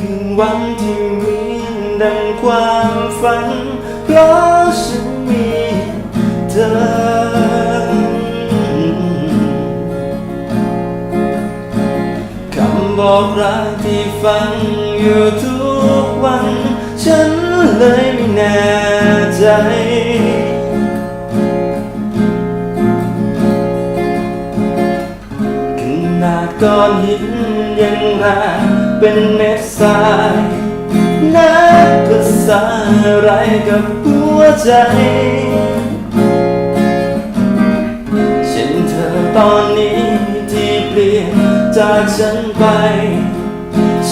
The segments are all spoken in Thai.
คืนวันที่มีดังความฝัน เพราะฉันมีเธอ คำบอกรักที่ฟังอยู่ทุกวัน ฉันเลยไม่แน่ใจขนาดก้อนหินยังแรง เป็นเม็ดทรายนับภาษาอะไรกับหัวใจเช่นเธอตอนนี้ที่เปลี่ยนจากฉันไป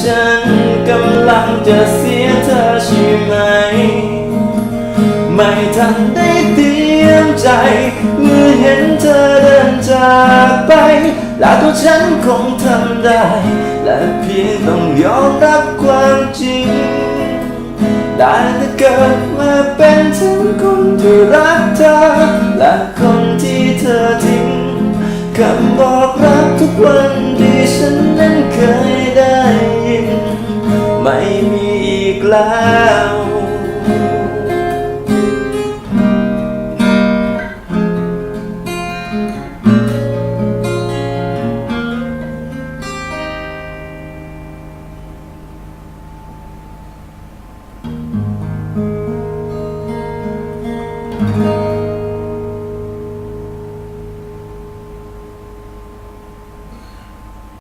ฉันกำลังจะเสียเธอใช่ไหม ไม่ทันได้เตรียมใจ เมื่อเห็นเธอเดินจากไป และตัวฉันคงทำได้ และเพียงต้องยอมรับความจริง ได้แต่เกิดมาเป็นทั้งคนที่รักเธอ และคนที่เธอทิ้งคำบอกรักทุกวันที่ฉันนั้นเคยได้ยิน ไม่มีอีกแล้ว